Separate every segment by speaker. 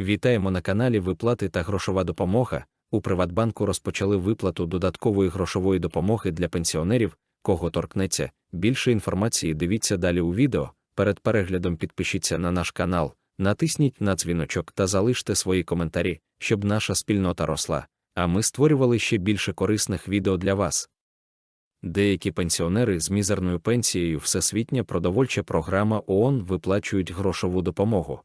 Speaker 1: Вітаємо на каналі Виплати та грошова допомога. У Приватбанку розпочали виплату додаткової грошової допомоги для пенсіонерів, кого торкнеться. Більше інформації дивіться далі у відео. Перед переглядом підпишіться на наш канал, натисніть на дзвіночок та залиште свої коментарі, щоб наша спільнота росла, а ми створювали ще більше корисних відео для вас. Деякі пенсіонери з мізерною пенсією Всесвітня продовольча програма ООН виплачують грошову допомогу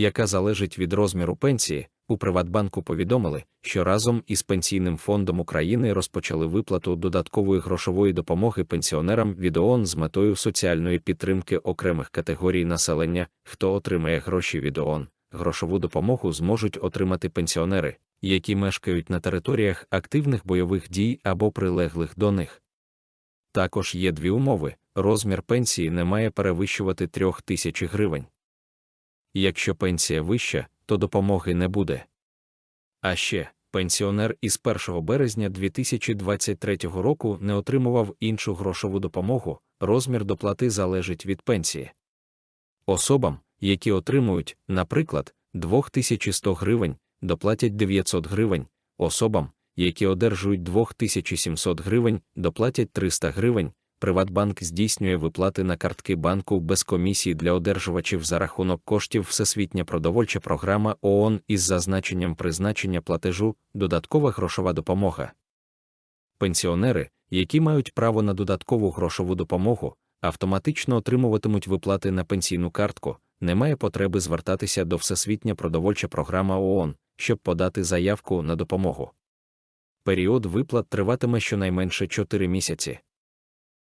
Speaker 1: яка залежить від розміру пенсії, у Приватбанку повідомили, що разом із Пенсійним фондом України розпочали виплату додаткової грошової допомоги пенсіонерам від ООН з метою соціальної підтримки окремих категорій населення, хто отримає гроші від ООН. Грошову допомогу зможуть отримати пенсіонери, які мешкають на територіях активних бойових дій або прилеглих до них. Також є дві умови: розмір пенсії не має перевищувати трьох тисяч гривень. Якщо пенсія вища, то допомоги не буде. А ще пенсіонер із 1 березня 2023 року не отримував іншу грошову допомогу, розмір доплати залежить від пенсії. Особам, які отримують, наприклад, 2100 гривень, доплатять 900 гривень, особам, які одержують 2700 гривень, доплатять 300 гривень, Приватбанк здійснює виплати на картки банку без комісії для одержувачів за рахунок коштів Всесвітня продовольча програма ООН із зазначенням призначення платежу, додаткова грошова допомога. Пенсіонери, які мають право на додаткову грошову допомогу, автоматично отримуватимуть виплати на пенсійну картку. Немає потреби звертатися до Всесвітня продовольча програма ООН, щоб подати заявку на допомогу. Період виплат триватиме щонайменше 4 місяці.